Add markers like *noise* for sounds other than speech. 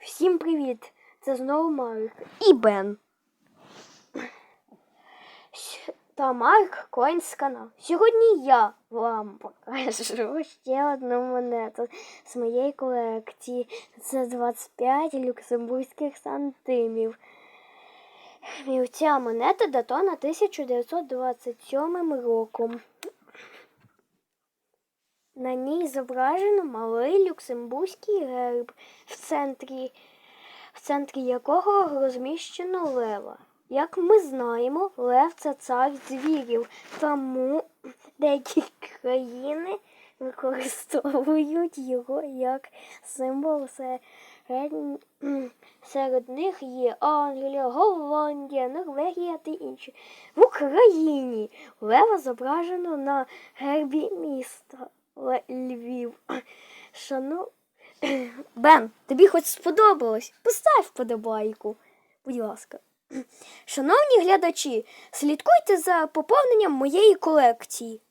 Всім привіт! Це знову Марк і Бен. Та Марк Коінс канал. Сьогодні я вам покажу ще одну монету з моєї колекції. Це 25 люксембурзьких сантимів. І ця монета датована 1927 роком. На ній зображено малий люксембурзький герб, в центрі, в центрі якого розміщено лева. Як ми знаємо, лев це цар звірів, тому деякі країни використовують його як символ серед, серед них є Англія, Голландія, Норвегія та інші. В Україні лева зображено на гербі міста Львів. *clears throat* Шану... *clears throat* Бен, тобі хоч сподобалось? Постав вподобайку, будь ласка. *clears throat* Шановні глядачі, слідкуйте за поповненням моєї колекції.